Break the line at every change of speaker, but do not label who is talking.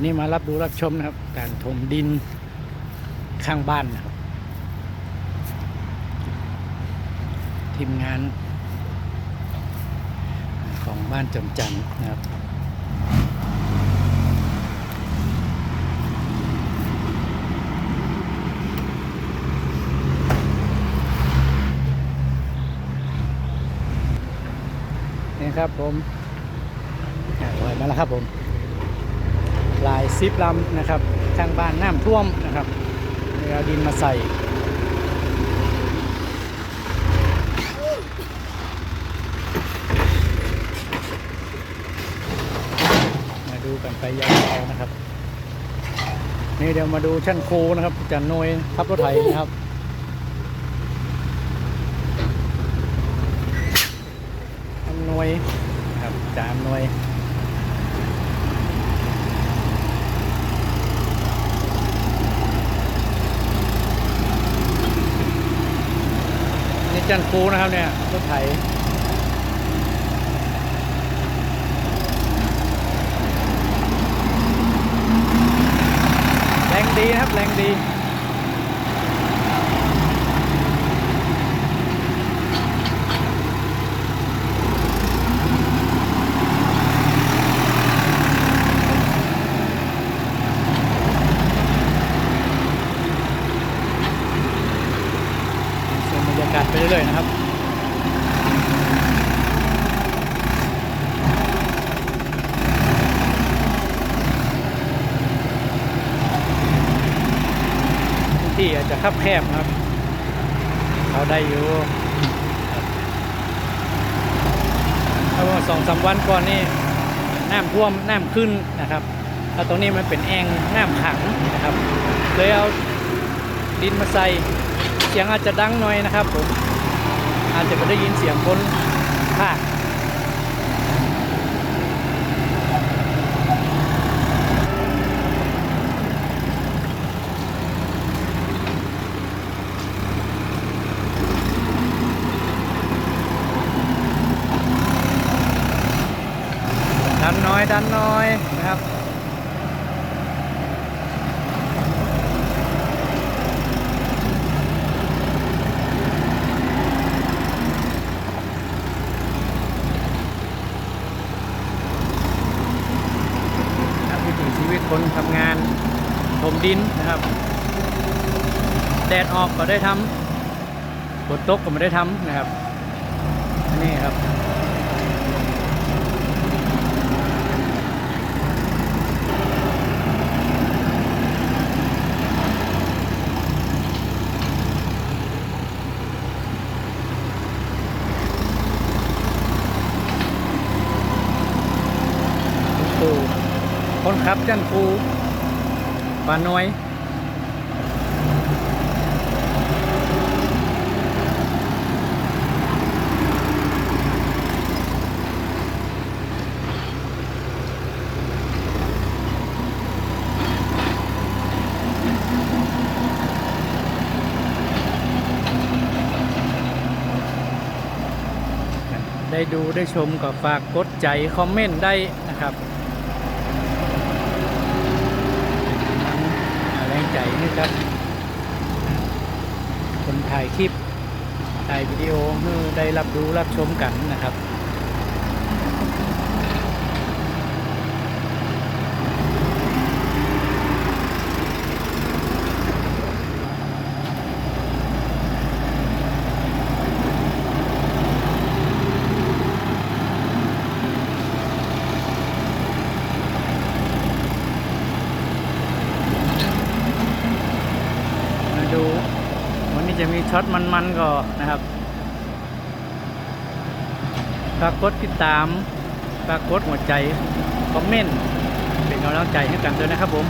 วันนี้มารับดูรับชมนะครับ การถมดินข้างบ้านนะครับ ทีมงานของบ้านจำจันนะครับนี่ครับผมอ่าลอยมาแล้วครับผม หลายซิปลำนะครับข้างบ้านน้ำท่วมนะครับเอาดินมาใส่มาดูกันไปยาวๆนะครับ นี่เดี๋ยวมาดูช่างโคนะครับอาจันนวยทับรถไถนะครับอำนวยนะครับจาอำนวย จันคูนะครับเนี่ยรถไถแรงดีนะครับแรงดี ชมบรรยากาศไปเรื่อยๆนะครับ พื้น ที่อาจจะคับแคบครับ เขาได้อยู่ครับเพราว่าสองสามวันก่อนนี่น้ำท่วมน้ำขึ้นนะครับแล้วตรงนี้มันเป็นแอ่งน้ำขังนะครับเลยเอาดินมาใส่เสียงอาจจะดังหน่อยนะครับผมอาจจะไม่ได้ยินเสียงคนภาค ดันน้อยดันน้อยนะครับนะครับวิถีชีวิตคนทำงานถมดินนะครับ แดดออกก็ได้ทำฝนตกก็ไม่ได้ทำนะครับนี่ครับคุณปู่ คนขับจันคูปาน้อยได้ดูได้ชมก็ฝากกดใจ คอมเมนต์ได้นะครับห นะครับ คนถ่ายคลิปถ่ายวิดีโอเพื่อได้รับรู้รับชมกันนะครับ จะมีช็อตมันๆก่อนนะครับฝากกดติดตามฝากกดหัวใจ คอมเมนต์ เป็นกำลังใจให้กันด้วยนะครับผม